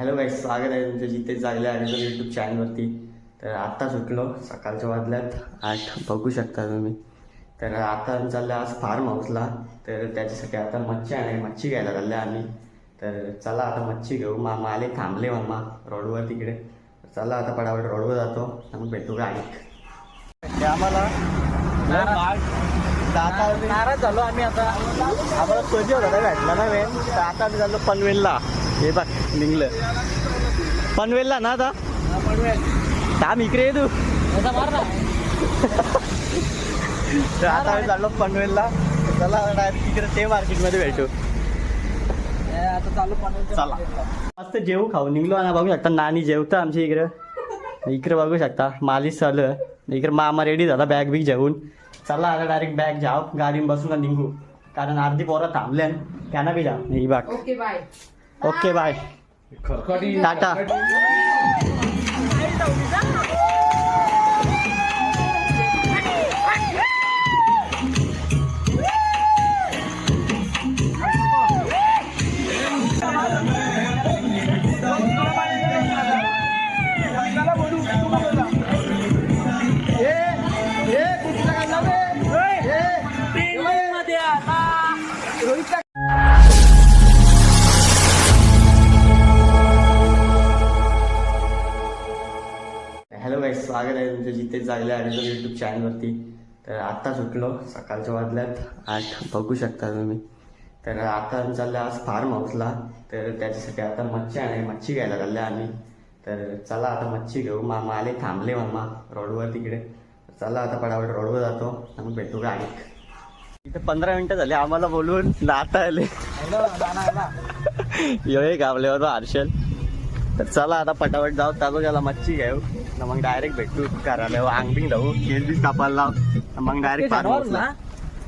Hello guys स्वागत आहे तुमचं जिथे जागले आहे यूट्यूब चॅनलवरती तर आत्ता सुटलो सकाळच्या वाजल्यात. आठ बघू शकता तुम्ही. तर आता आम्ही चाललो आज फार्म हाऊसला तर त्याच्यासाठी आता मच्छी आहे मच्छी घ्यायला चालले आम्ही. तर चला आता मच्छी घेऊ. मामा आले थांबले मामा रोडवर तिकडे. चला आता पटापट रोडवर जातो. मग भेटू गाडीत. आम्हाला नाराज. झालो आम्ही आता. आम्हाला कधी होता काय भेटला ना वेळ तर आता आम्ही चाललो पनवेलला. हे बघ निघलं. पनवेलला ना आता? थांब इकडे ये तू. आता आम्ही चाललो पनवेलला. चला डायरेक्ट तिकडे ते मार्केटमध्ये भेटू. आता चालू. चला मस्त जेवू खाऊ. निघलो ना बघू शकता नानी जेवतं आमच्या इकडं. इकडे बघू शकता मालिश चालू इकडे मामा रेडी झाला बॅग बिग जेवून. चला आता डायरेक्ट बॅग जाव गाडीत बसून निघू. कारण अर्धी पोरं थांबल्या त्यांना बी जाव नाही okay bye okay bye. Tata. Guys स्वागत आहे तुमचं जिथे जागले आहे यूट्यूब चॅनलवरती तर आत्ता सुटलो सकाळच्या वाजल्यात. आठ बघू शकता तुम्ही. तर आता आम्ही चाललो आज फार्म हाऊसला तर त्याच्यासाठी आता मच्छी आहे मच्छी घ्यायला चालले आम्ही. तर चला आता मच्छी घेऊ. मामा आले थांबले मामा रोडवर तिकडे. चला आता पटापट रोडवर जातो. मग भेटू गाडीत इथे पंधरा मिनिटं झाले आम्हाला बोलवून नाता आले. यो एक आपल्यावर हर्षल. तर चला आता पटापट जाऊ. तालुक्याला मच्छी घेऊ. न मग डायरेक्ट भेटू घराला. आंगबिंग जाऊ केस बीस कापायला लाव. मग डायरेक्ट फार्म हाऊसला.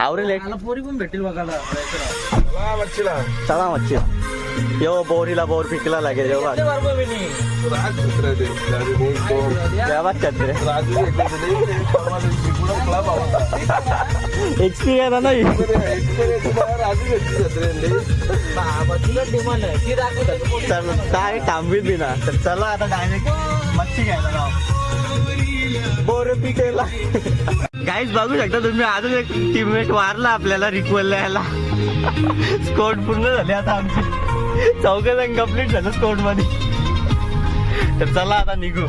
आवरेल एक. पोरी पण भेटेल बघायला. चला मच्छी यो बोरीला बोर पिकला लागेल जेव्हा जेव्हा एक्सपिरियन्स नाही चल काय थांबवीत बी ना. तर चला आता डायरेक्ट मच्छी घ्यायला जाऊ. बोर पिकेला. गाईज बघू शकता तुम्ही अजून एक टीममेट वारला आपल्याला रिक्वल यायला स्कोट पूर्ण झाले आता आमची. चौघ जण कंप्लीट झालं स्कोटमध्ये. तर चला आता निघू.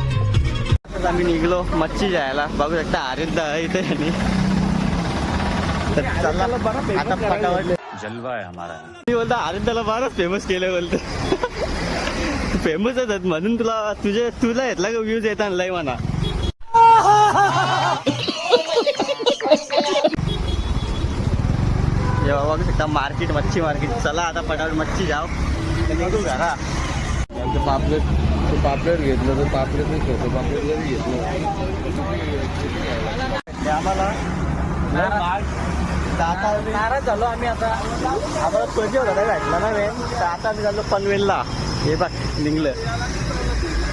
आम्ही निघलो मच्छी जायला बघू शकता आरिंद आहे इथे आणि तर चला आता पटापट जलवा है हमारा. मी बोलतो आरिंदाला फारच फेमस केलं बोलतो. फेमस आहेत म्हणून तुला तुझे तुला येतला का व्ह्यूज येतात लय म्हणा. बघू शकता मार्केट मच्छी मार्केट चला आता पटापट मच्छी जाव त्यांचं घरा पापलेट पापलेट घेतलं तर पापलेट नाही खेळतो पापलेट जरी घेतलं आम्हाला नाराज झालो आम्ही आता. आम्हाला पैसे होता भेटला ना वेळ तर आता आम्ही झालो पनवेलला. हे बघ निघलं.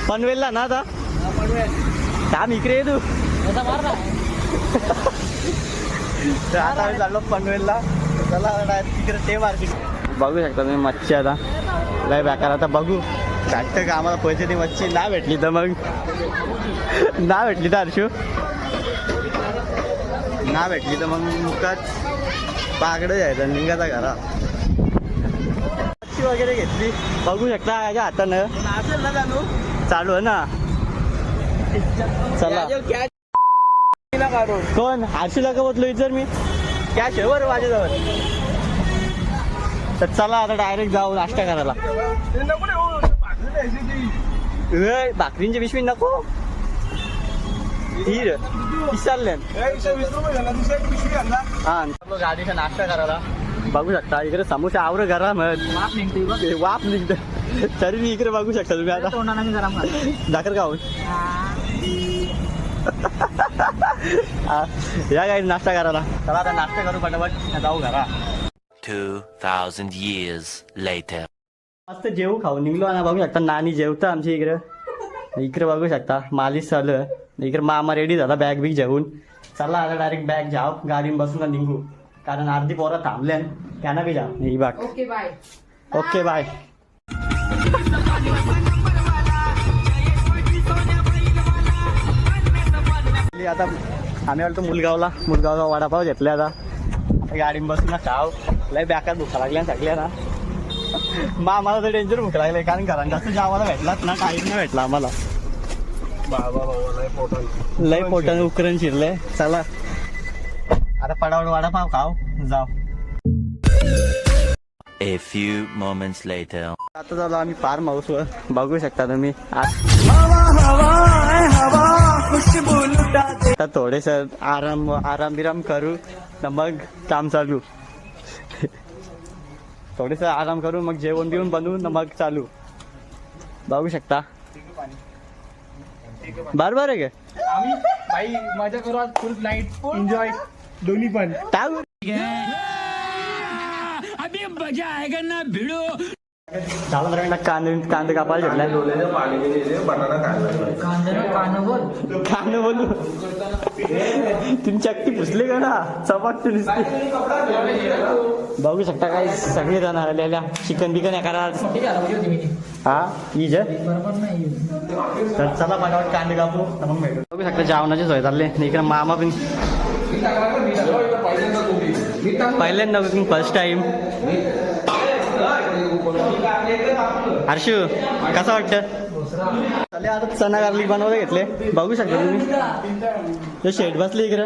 पनवेलला ना आता? काम इकडे तू तर आता आम्ही चाललो पनवेलला. चला तिकडे ते मार्केट. बघू शकता तुम्ही मच्छी आता. लय बेकार. आता बघू. वाटतं का आम्हाला पैसे ती मच्छी ना भेटली तर मग. ना भेटली तर हर्षू. ना भेटली तर मग मुकाच बागडं जायचं निघाचा घरा. मच्छी वगैरे घेतली. बघू शकता याच्या हातानं. चालू आहे ना. चला. कोण? हर्षूला का बोललो जर मी? कॅश आहे बरं माझ्याजवळ. तर चला आता डायरेक्ट जाऊ नाश्ता करायला. भाकरींची पिशवी नको. ही हा गाडीचा नाश्ता करायला. बघू शकता इकडे समोसा आवर करा मग वाप निघतं. तरी मी इकडे बघू शकता तुम्ही आता. दाखर हा, या गाडी नाश्ता करायला. चला आता नाश्ता करू पटापट. जाऊ घरा. 2000 years later. मस्त जेवू खाऊ. निघलो ना बघू शकता. नानी जेवतं आमच्या इकडं. इकडे बघू शकता. मालिश झालं इकडे मामा रेडी झाला बॅग बिग जेवून. चला आता डायरेक्ट बॅग जाव गाडीन बसून निघू. कारण अर्धी पोरं थांबले त्यांना बी जा ही बाग. ओके बाय ओके बाय आता आम्ही वाटतो मुलगावला. मुलगावला वडापाव घेतला आता. गाडीन बसून खाव लय बॅकात भुका लागल्या सगळ्या ना. मग आम्हाला तर डेंजर भूक लागले कारण घरात जास्त जेवायला भेटलाच ना काहीच नाही भेटला आम्हाला. लय पोटाने उकरण शिरलंय चला. आता पडावड वडापाव खाव जाऊ. A few moments later. आता झालो आम्ही फार्म हाऊस वर. बघू शकता तुम्ही. आता थोडेस आराम आराम बिराम करू. न मग काम चालू. थोडेस आराम करू मग जेवण बिवून बनवू न मग चालू. बघू शकता. बरोबर आहे का? आम्ही भाई मजा करू आज फुल नाईट एन्जॉय दोन्ही पण. टाकू झालं तर एकदा कांदे कांदे कापायला कानवर कांदे बोलू. तुम्ही चक्की पुसली का ना? नुसती. बघू शकता काय सगळे जण आलेल्या. चिकन बिकन मी हा? इज बरोबर नाही तर चला पटापट कांदे कापू. तर मग भेटू. बघू शकता जेवणाची सोय चालली. इकडे मामा पण. पहिल्यांदा फर्स्ट टाइम हर्षू कसं वाटतं चालेल आता चना गार्लिक बनवले घेतले. बघू शकता तुम्ही. शेट बसली इकडे.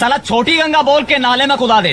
साला छोटी गंगा बोल के नाले में कुदा दे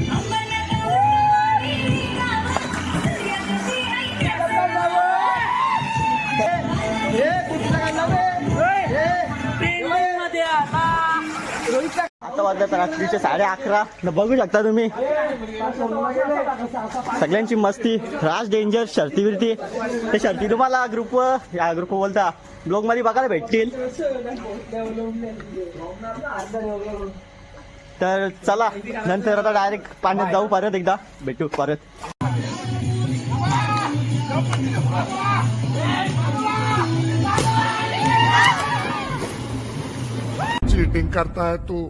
आता वाजतात रात्रीचे साडे अकरा. बघू शकता तुम्ही. सगळ्यांची मस्ती राज डेंजर शर्ती बिरती. ते शर्ती तुम्हाला ग्रुप या ग्रुप बोलता. ब्लॉगमध्ये बघायला भेटतील. तर चला नंतर आता डायरेक्ट पाण्यात जाऊ परत एकदा. भेटू परत. चीटिंग करता है तू.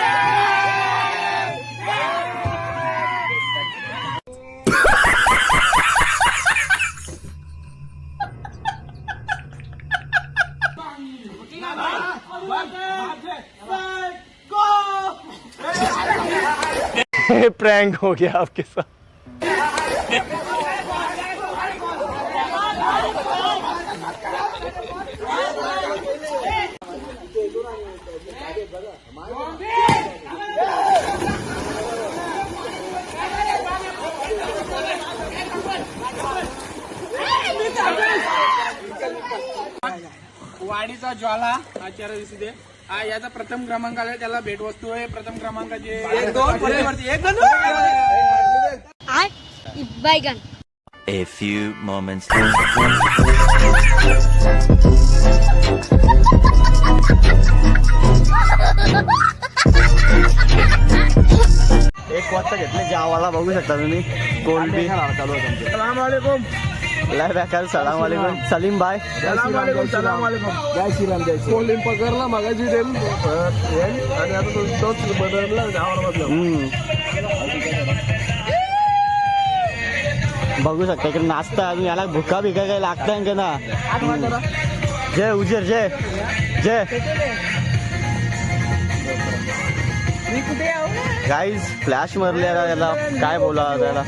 प्रैंक हो गया आपके साथ। वाडीचा ज्वाला आचार्य दिसते हा याचा प्रथम क्रमांक आला त्याला भेटवस्तू आहे. प्रथम क्रमांकाचे एक दोन एक दोन बैगन A few moments. एक वाजता घेतले जेवायला बघू शकता तुम्ही. कोल्ड बी. लय बेकार सलाम वालेकुम सलीम भाई कोल्ड पकडला मागाची रेल आणि आता तो तोच बदलला. बघू शकता इकडे नाश्ता अजून याला भुका बिका काही लागताय का ना. जय उजेर जय. जय. गाईज फ्लॅश मारले याला याला. काय बोला त्याला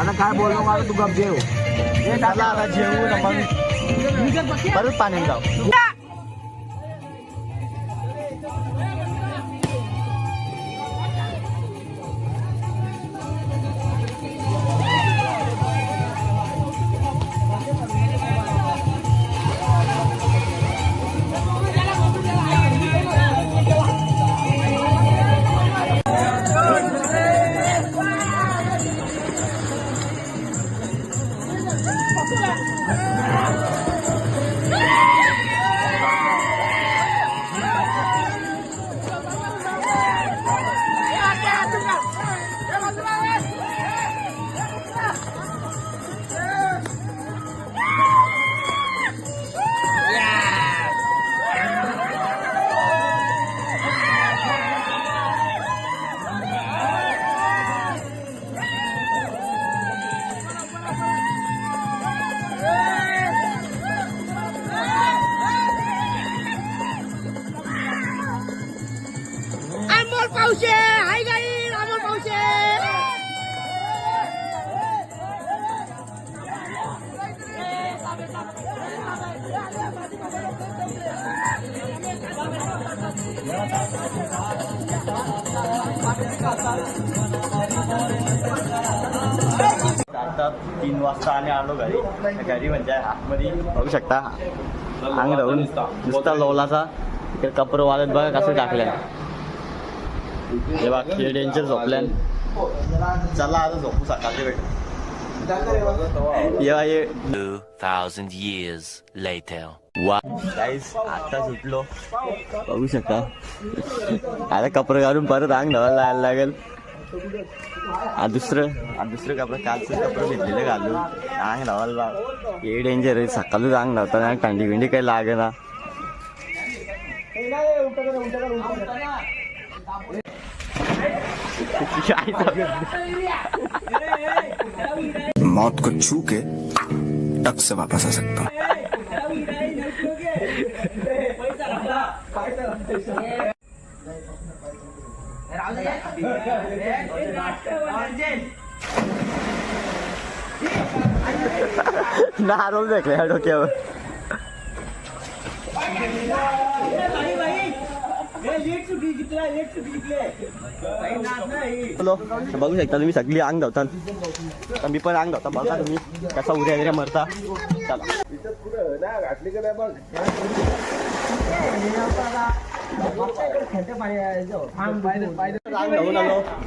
आता काय बोललो मला तू गप जेव चला आता जेवू ना मग परत पाण्यात आता तीन वाजता आणि आलो घरी घरी म्हणजे आतमध्ये बघू शकता. अंग राहून नुसता लोलाचा इकडे कपडे वाळत बघा कसं टाकलंय. हे बघ हे डेंजर झोपल्यान. चला आता झोपू सकाळचे भेट. ये ये 2000 years later. What? आता सुटलो. बघू शकता. आता कपडे घालून परत अंग धवायला जायला लागेल. आ दुसरं? दुसरं कपडे कालचं कपडे घेतलेलं घालून. अंग धावायला हे डेंजर आहे. सकाळच अंग धावताना थंडी बिंडी काही लागे ना मौत को छू के टक से वापस आ सकता नारोल देखले डोक्यावर हॅलो बघू शकता तुम्ही सगळी अंग धावता मी पण अंग धावता बघा तुम्ही कसा उद्या वगैरे मरता. चला.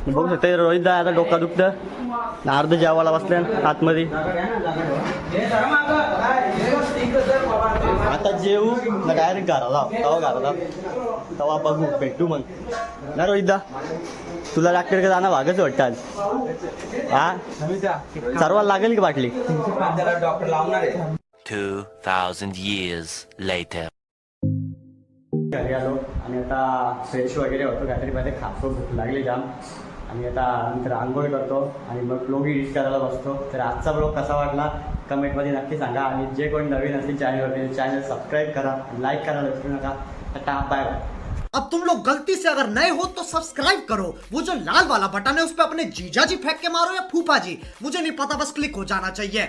बघू शकता रोहित दा आता डोका दुखतं अर्ध जेवायला बसल्या आतमध्ये आता जेऊ ना डायरेक्ट घराला तवा घराला तवा बघू भेटू मग ना रोहित दा तुला डॉक्टरकडे जाणं भागच वाटतं आज हा सर्वांना लागेल की बाटली Two thousand years later. घरी आलो आणि आता फ्रेश वगैरे होतो काहीतरी पहिले खातो भूक लागली जाम. आणि आता नंतर आंघोळ करतो आणि मग ब्लॉग एडिट करायला बसतो. तर आजचा ब्लॉग कसा वाटला? कमेंटमध्ये नक्की सांगा आणि जे कोणी नवीन असतील चॅनलवरती चॅनल सबस्क्राईब करा लाईक करायला विसरू नका. टाटा बाय अब तुम लोग गलती से अगर नए हो तो सब्सक्राइब करो। वो जो लाल वाला बटन है उस पर अपने जीजा जी फेंक के मारो या फूफा जी मुझे नहीं पता बस क्लिक हो जाना चाहिए।